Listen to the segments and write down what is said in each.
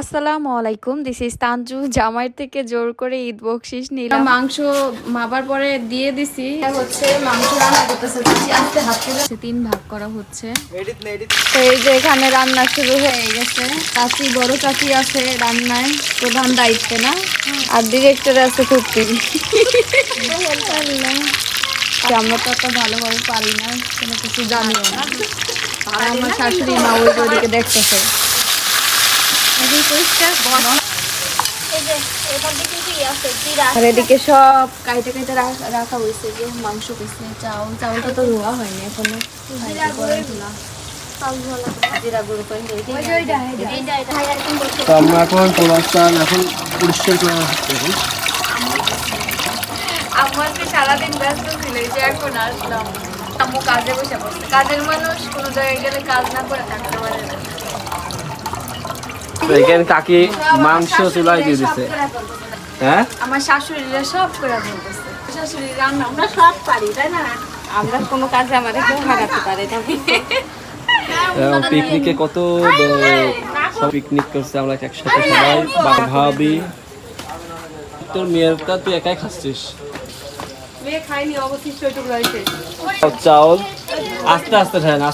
আসসালামু আলাইকুম this is Tanju. জামাইয়ের থেকে জোর করে ঈদ বকশিস নিলাম। মাংস মাবার পরে দিয়ে দিছি। হচ্ছে মাংস রান্না করতেছে। আস্তে হাত তুলে তিন ভাগ করা হচ্ছে। তো এই যে এখানে রান্না শুরু হয়ে গেছে। চাচি বড় চাচি আছে রান্নায়। প্রধান দায়িত্বে না। আর ডিরেক্টর আছে কুকটি আমরা তো অত ভালোভাবে পারি না। কোনো কিছু জানিও না। আর আমার শাশুড়ি মা ওই দেখতেছে। আর এদিকে সব কাইটে কাইটে রাখা রাখা হয়েছে যে মাংস পিসে চাউল। চাউলটা তো ধোয়া হয়নি এখনও। আমরা এখন পোলার চাল এখন পরিষ্কার করে রাখতে এখন। আমার তো সারাদিন ব্যস্ত ছিল যে এখন আসলাম আম্মু কাজে বসে পড়ছে। কাজের মানুষ কোনো জায়গায় গেলে কাজ না করে থাকতে পারে না। এখানে কাকি মাংস চুলাই দিয়ে দিছে। হ্যাঁ? আমার শাশুড়িরা সব করে বলতেছে। শাশুড়ি রান্না আমরা সব পারি তাই না? আমরা কোনো কাজে আমাদের কেউ হারাতে পারে না। পিকনিকে কত সব পিকনিক করছে আমরা একসাথে সবাই ভাবি। তোর মেয়েরটা তুই একাই খাচ্ছিস? চাউল? আস্তে আস্তে খায় না।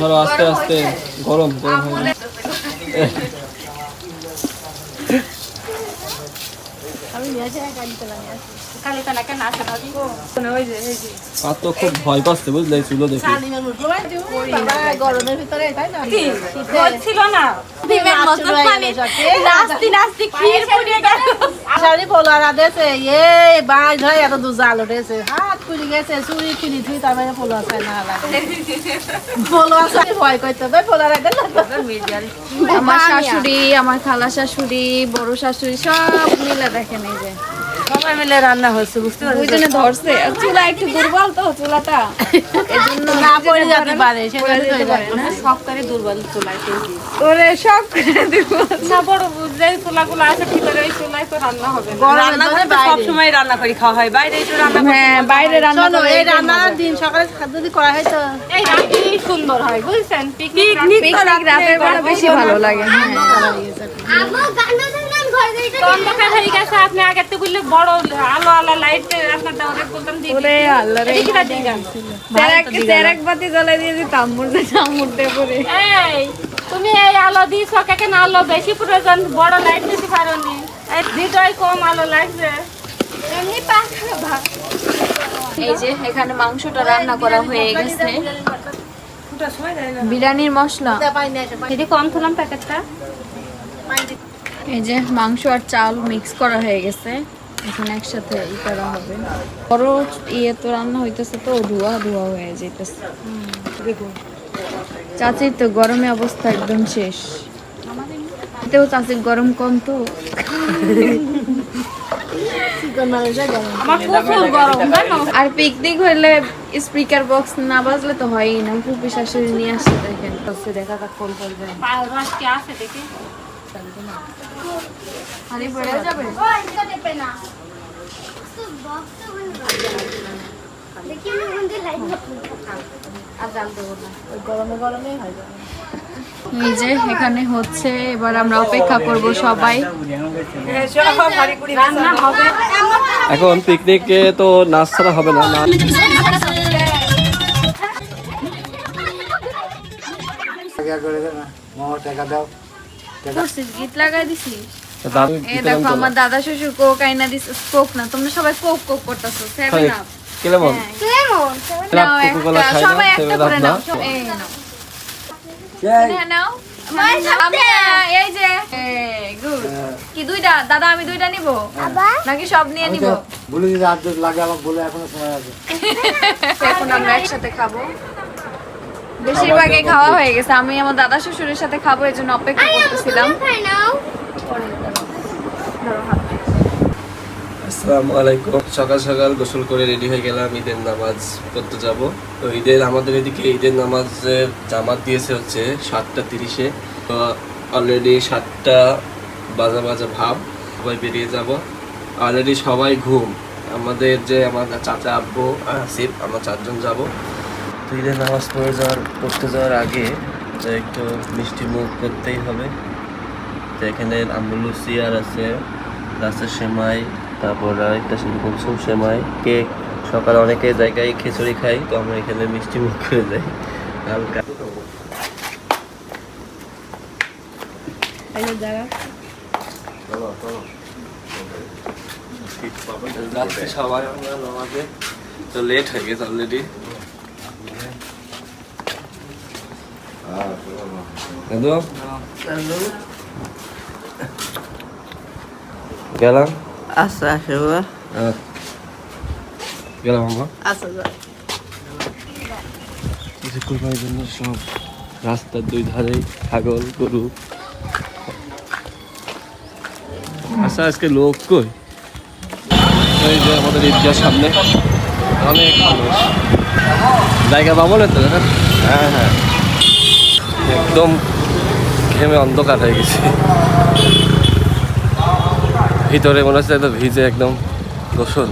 ধরো আস্তে আস্তে। গরম গরম হয়ে যায়। আর তো খুব ভয় পাচ্ছে বুঝলে চুলো দেখে। গরমের ভিতরে তাই না? ছিল না? আদেছে এ ধরে এত দু জাল উঠেছে। হাত গেছে চুরি কিনি থুই তার মানে পোলো আছে না পোলো আছে ভয় করতে হবে পোলার আগে আমার শাশুড়ি আমার খালা শাশুড়ি বড় শাশুড়ি সব মিলে দেখেন এই যে। সবাই মিলে রান্না হয়েছে বুঝতে ওই জন্য ধরছে। চুলা একটু দুর্বল তো চুলাটা। এজন্য না পড়ে যেতে পারে সেটা পড়ে যেতে পারে না। সব করে দুর্বল চুলায় ওরে সব করে না বড় বুঝলে চুলাগুলো আছে ভিতরে ওই চুলায় তো রান্না হবে রান্না করে সব সময় রান্না করি খাওয়া হয়। বাইরে একটু রান্না হ্যাঁ বাইরে রান্না এই রান্নার দিন সকালে যদি করা হয় তো। এই রাতে সুন্দর হয় বুঝছেন? পিকনিক পিকনিক রাতের বেশি ভালো লাগে হ্যাঁ। আপনি থেকে বললে বড় আলো আলো লাইট আপনার বলতাম দিয়ে ওরে আল্লাহ রে তেরাক তেরাক বাতি জ্বালাই দিয়ে দিতাম মুর্দে মুর্দে পরে। এই তুমি এই আলো দিছ কেন আলো? বেশি প্রয়োজন বড় লাইট দিতে পারোনি এই দুটোই কম আলো লাগছে এমনি পাখা এই যে এখানে মাংসটা রান্না করা হয়ে গেছে। বিরিয়ানির মশলা। দিদি কম থলাম প্যাকেটটা এই যে মাংস আর চাল মিক্স করা হয়ে গেছে। এখন একসাথে ই করা হবে। বড় ইয়ে তো রান্না হইতেছে তো ধোয়া ধোয়া হয়ে যেতেছে চাচির তো গরমে অবস্থা একদম শেষ। এতেও চাচির গরম কম তো। আর পিকনিক হইলে স্পিকার বক্স না বাজলে তো হয়ই না। খুবই শাশুড়ি নিয়ে আসছে দেখেন। দেখা যাক কোন করবে পাল রস আছে দেখি। আর জাল দেবো না। ওই গরমে গরমেই যাবে এই যে এখানে হচ্ছে এবার আমরা অপেক্ষা করব সবাই। এখন পিকনিকে তো নাচ ছাড়া হবে না নাচ করছিস গীত লাগাই দিছিস? দাদু এই দেখো আমার দাদা শ্বশুর কোক আইনা দিস কোক না তোমরা সবাই কোক কোক করতেছো সেভেন আপ। কেমন নাও কোকোকোলা একটা খাই সবাই একটা করে নাও এই নাও। হ্যাঁ, নাও। আমি, এই যে গুড। কি দুইটা? দাদা আমি দুইটা নিব? নাকি সব নিয়ে নিব? বলে আর লাগে বলে এখনও সময় আছে। এখন আমরা একসাথে খাব। বেশিরভাগই খাওয়া হয়ে গেছে। আমি আমার দাদা শ্বশুরের সাথে খাব এই জন্য অপেক্ষা করতেছিলাম। আসসালামু আলাইকুম। সকাল সকাল গোসল করে রেডি হয়ে গেলাম ঈদের নামাজ পড়তে যাব। তো ঈদের আমাদের এদিকে ঈদের নামাজের জামাত দিয়েছে হচ্ছে সাতটা তিরিশে। তো অলরেডি সাতটা বাজা বাজা ভাব সবাই বেরিয়ে যাব। অলরেডি সবাই ঘুম। আমাদের যে আমার চাচা আব্বু আসিফ আমরা চারজন যাব। ঈদের নামাজ পড়ে যাওয়ার পড়তে যাওয়ার আগে তো একটু মিষ্টি মুখ করতেই হবে। তো এখানে আম্বু লুচি আর আছে রাস্তার সেমাই তারপর একটা কুমসুম সেমাই কেক। সকালে অনেকে জায়গায় খিচুড়ি খাই তো আমরা এখানে মিষ্টি মুখ করে যাই। হালকা। সবাই আমরা নামাজে তো লেট হয়ে গেছে অলরেডি গেলাম আচ্ছা আসো বাবা গেলাম আমরা আচ্ছা যা কিছু করবার জন্য সব রাস্তার দুই ধারে ছাগল গরু আচ্ছা আজকে লোক কই এই যে আমাদের ঈদগার সামনে অনেক মানুষ জায়গা পাবো না তো হ্যাঁ হ্যাঁ একদম ঘেমে অন্ধকার হয়ে গেছে। ভিতরে মনে হচ্ছে একদম ভিজে একদম গোসল।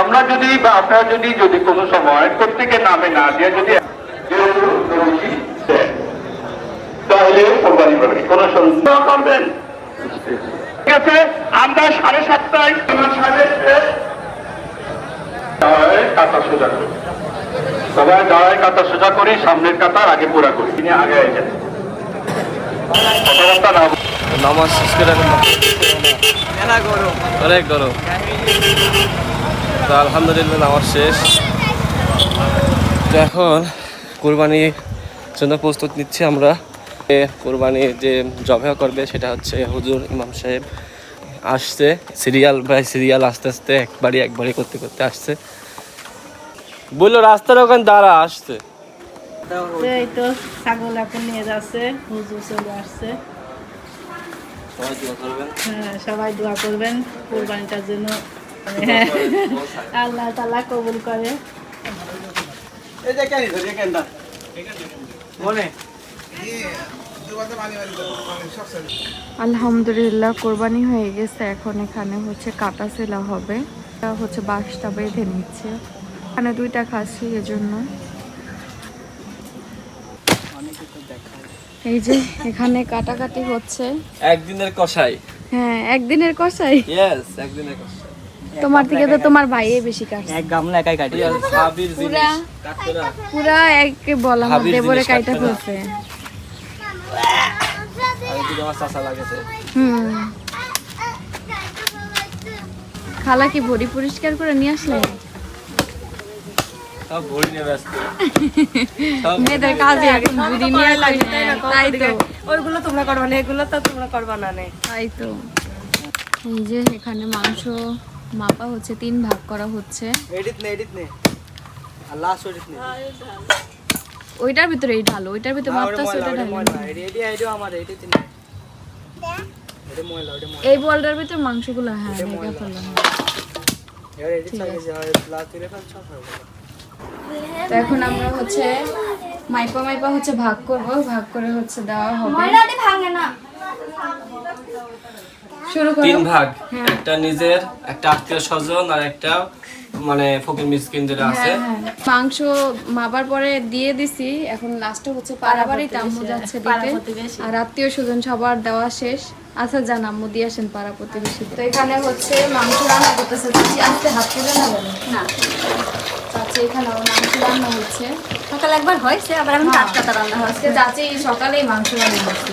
আমরা যদি বা আপনারা যদি যদি কোনো সময় প্রত্যেকের নামে না দিয়ে যদি তাহলে কোরবানি করবে কোনো সন্দেহ করবেন ঠিক আছে আমরা সাড়ে সাতটায় দাঁড়ায় কাতা সোজা করি। সবাই দাঁড়ায় কাতা সোজা করি সামনের কাতার আগে পুরা করি। তিনি আগে যান কথাবার্তা না নামাজ শেষ করে এখন অনেক গরম। তো আলহামদুলিল্লাহ নামাজ শেষ। তো এখন কোরবানির জন্য প্রস্তুত নিচ্ছি আমরা। কোরবানির যে জবাই করবে সেটা হচ্ছে হুজুর ইমাম সাহেব আসছে। সিরিয়াল বাই সিরিয়াল আস্তে আস্তে একবারই একবারই করতে করতে আসছে। বলল রাস্তার ওখানে দাঁড়া আসছে। তো এই তো ছাগল এখন নিয়ে যাচ্ছে হুজুর চলে আসছে। সবাই দোয়া করবেন। হ্যাঁ সবাই দোয়া করবেন কোরবানিটার জন্য। আল্লাহ তালা কবুল করে। আলহামদুলিল্লাহ কোরবানি হয়ে গেছে। এখন এখানে হচ্ছে কাটা সেলা হবে। এটা হচ্ছে বাঁশটা বেঁধে নিচ্ছে। এখানে দুইটা খাসি এজন্য। এই যে এখানে কাটাকাটি হচ্ছে। একদিনের কষাই। হ্যাঁ একদিনের কষাই? ইয়েস একদিনের কষাই। তোমার থেকে তো তোমার ভাইয়ে বেশি কাটছে। এক গামলা একাই কাটি। হাবির পুরা জিনিস। কাটতো না পুরা এক বলা হাবির দেবরে কাটা ফেলছে আর আমার চাচা লাগেছে। হুম। খালা কি ভরি পরিষ্কার করে নিয়ে আসলে? সব ভরি নিয়ে ব্যস্ত। মেয়েদের কাজে এখন ভরি নিয়ে আসলে তাই তো। ওইগুলো তোমরা করবা না এগুলো তো তোমরা করবা না তাই তো। এই যে এখানে মাংস মাপা হচ্ছে তিন ভাগ করা হচ্ছে। এডিট নে এডিট নে। আর লাস্ট এডিট নে। ওইটার ভিতরে এই ঢালো ওইটার ভিতরে ওইটা ঢালো। এডি এডি এডি আমার এডিট নে এটা ময়লা এটা ময়লা এই বলটার ভিতরে মাংসগুলো হ্যাঁ ঢেকে ফেললাম। হয়ে গেল। তো এখন আমরা হচ্ছে মাইপা মাইপা হচ্ছে ভাগ করব ভাগ করে হচ্ছে দেওয়া হবে। শুরু করো। তিন ভাগ। একটা নিজের একটা আত্মীয় স্বজন আর একটা মানে ফকির মিসকিন যেটা আছে। হ্যাঁ, হ্যাঁ। মাংস মাবার পরে দিয়ে দিছি। এখন লাস্টে হচ্ছে পাড়াবাড়ি আম্মু যাচ্ছে দিতে। আর আত্মীয় স্বজন সবার দেওয়া শেষ। আচ্ছা যান আম্মু দিয়ে আসেন পাড়া প্রতিবেশী। তো এখানে হচ্ছে মাংস রান্না করতেছে চাচি। আস্তে হাত তুলে না বলে না। চাচি এখানে মাংস রান্না হচ্ছে। সকালে একবার হয়েছে আবার এখন টাটকা রান্না আজকে চাচি সকালেই মাংস রান্না করছে।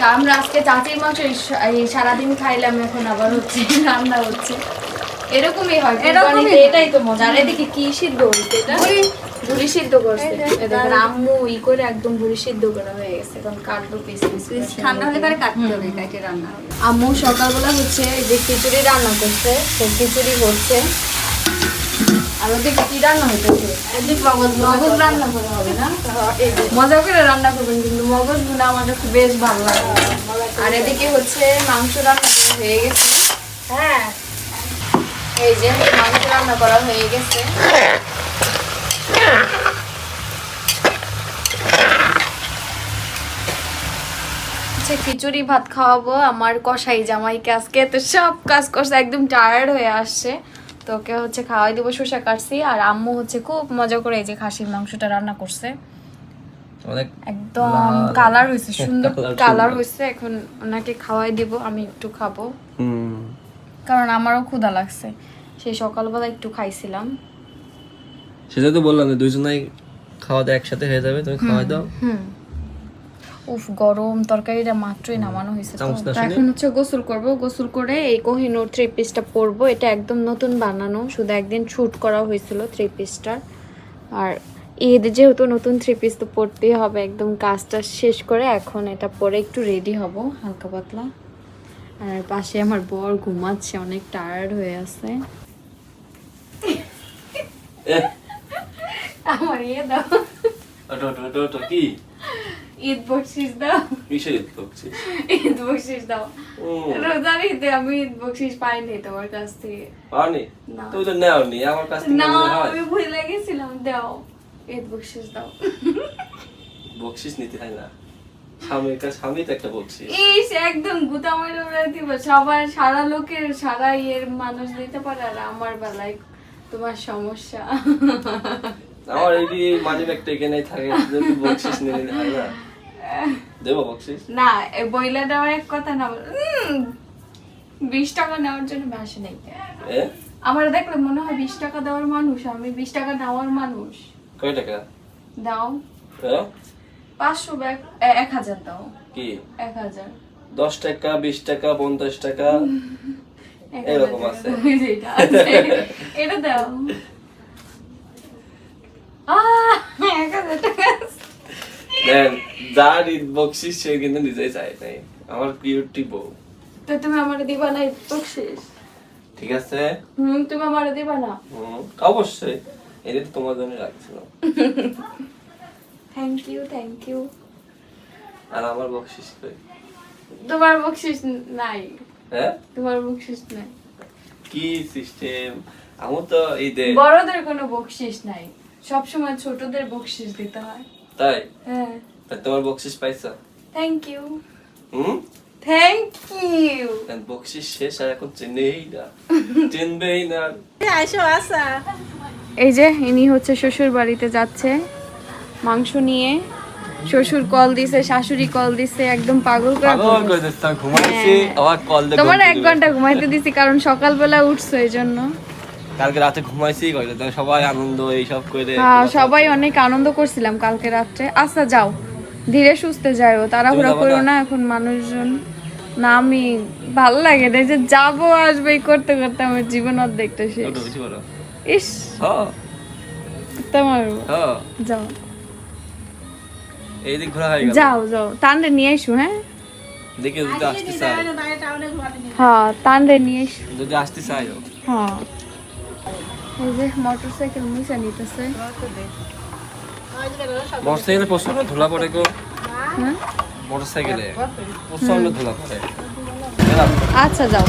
তা আমরা আজকে চাচির মাংস এই সারাদিন খাইলাম এখন আবার হচ্ছে রান্না হচ্ছে। এরকমই হয় এরকমই এটাই তো মজা। আর এদিকে কি সিদ্ধ হইছে এটা? ভুড়ি সিদ্ধ করছে। দেখেন আম্মু ই করে একদম ভুড়ি সিদ্ধ করা হয়ে গেছে। এখন কাটবো পিস পিস ঠান্ডা হলে পরে কাটতে হবে কাটে রান্না আম্মু সকালবেলা হচ্ছে এই যে খিচুড়ি রান্না করছে তো খিচুড়ি হচ্ছে। আর ওদিকে কি রান্না হইতেছে? মগজ রান্না করা হবে না? মজা করে রান্না করবেন কিন্তু মগজগুলো আমার কাছে বেশ ভালো লাগে। আর এদিকে হচ্ছে মাংস রান্না করা হয়ে গেছে। হ্যাঁ। এই যে মাংস রান্না করা হয়ে গেছে। হচ্ছে খিচুড়ি ভাত খাওয়াবো আমার কষাই জামাইকে আজকে। তো সব কাজ করছে একদম টায়ার্ড হয়ে আসছে। তো ওকে হচ্ছে খাওয়াই দিব শসা কাটছি আর আম্মু হচ্ছে খুব মজা করে এই যে খাসির মাংসটা রান্না করছে। একদম কালার হয়েছে সুন্দর কালার হয়েছে এখন ওনাকে খাওয়াই দিব আমি একটু খাব। হুম। কারণ আমারও ক্ষুধা লাগছে সেই সকালবেলা একটু খাইছিলাম। সেটা তো বললাম দুইজনাই খাওয়া দাওয়া একসাথে হয়ে যাবে তুমি খাওয়া দাও। হুম। উফ গরম তরকারিটা মাত্রই নামানো হয়েছে? এখন হচ্ছে গোসল করব। গোসল করে এই কোহিনুর থ্রি পিসটা পরবো। এটা একদম নতুন বানানো। শুধু একদিন শুট করা হয়েছিল থ্রি পিসটার আর ঈদ যেহেতু নতুন থ্রি পিস তো পরতেই হবে একদম কাজটা শেষ করে এখন এটা পরে একটু রেডি হব হালকা পাতলা। আর পাশে আমার বর ঘুমাচ্ছে অনেক টায়ার্ড হয়ে আছে। আমার ইয়ে দাও। কি? ঈদ বকশিস দাও। কিসের ঈদ করছিস ঈদ বকশিস দাও। রোজার ঈদে আমি ঈদ বকশিস পাইনি তোমার কাছ থেকে। পাওনি। তুমি তো আমার কাছ থেকে না আমি ভুলে গেছিলাম দাও ঈদ বকশিস দাও। বকশিস নিতে হয় না। স্বামীর কাছে স্বামী তো একটা বকশিস ইস একদম গুতা উড়াই দিব। সবার সারা লোকের সারা ইয়ের মানুষ দিতে পারে আর আমার বেলায় তোমার সমস্যা। আমার এই মানি ব্যাগটা এখানে থাকে যদি বকশিস নিয়ে হয় না। দেবো বকশিস? না বইলা দেওয়ার এক কথা না বিশ টাকা নেওয়ার জন্য ভাসে নেই। আমার দেখলে মনে হয় বিশ টাকা দেওয়ার মানুষ আমি বিশ টাকা নেওয়ার মানুষ। কয় টাকা? দাও। পাঁচশো ব্যাগ এক হাজার দাও। কি? এক হাজার। দশ টাকা বিশ টাকা পঞ্চাশ টাকা? এরকম আছে। এটা দাও আহ, এক হাজার টাকা আছে। দেন যার ঈদ বকশিস সে কিন্তু নিজেই চায় নাই। আমার কিউটি বউ। তো তুমি আমার দিবা না এই বকশিস? ঠিক আছে? হুম তুমি আমার দিবা না? হুম, অবশ্যই। এটা তো তোমার জন্য রাখছিলাম থ্যাংক ইউ থ্যাংক ইউ আর আমার বকশিস কই? তোমার বকশিস নাই। হ্যাঁ? তোমার বকশিস নাই। কি সিস্টেম আমার তো এই দে বড়দের কোনো বকশিস নাই। সব সময় ছোটদের বকশিস দিতে হয়। তাই? হ্যাঁ। তা তোমার বকশিস পাইছা? Thank you hmm? Thank you কারণ বকশিস শেষ আর এখন চেনেই না। চিনবেই না। আইসো আসা। এই যে ইনি হচ্ছে শ্বশুর বাড়িতে যাচ্ছে। মাংস নিয়ে। শ্বশুর কল দিছে শাশুড়ি কল দিছে একদম পাগল করে পাগল করে আমি ঘুমাইছি আবার কল দিয়ে তোমার এক ঘণ্টা ঘুমাইতে দিছি কারণ সকালবেলা উঠছো এই জন্য। কালকে রাতে ঘুমাইছি কইলে তো সবাই আনন্দ এইসব করে হ্যাঁ সবাই অনেক আনন্দ করছিলাম কালকে রাত্রে। আচ্ছা যাও। ধীরে সুস্থে যাও তাড়াহুড়া করো না? এখন মানুষজন না আমি ভালো লাগে না যে যাব আসব এই করতে করতে আমার জীবন অর্ধেকটা শেষ। ইস তোমার যাও। এই দিক ঘোরা হয়ে গেল। যাও যাও। তান্ডে নিয়ে এসো হ্যাঁ? দেখি যদি আসতে চাই হ্যাঁ তান্ডে নিয়ে এসো। যদি আসতে চাই হ্যাঁ। এই যে মোটর সাইকেল মুছা নিতেছে মোটরসাইকেলে প্রচুর ধুলা পড়ে গো? মোটরসাইকেলে প্রচণ্ড ধুলা পড়ে আচ্ছা যাও।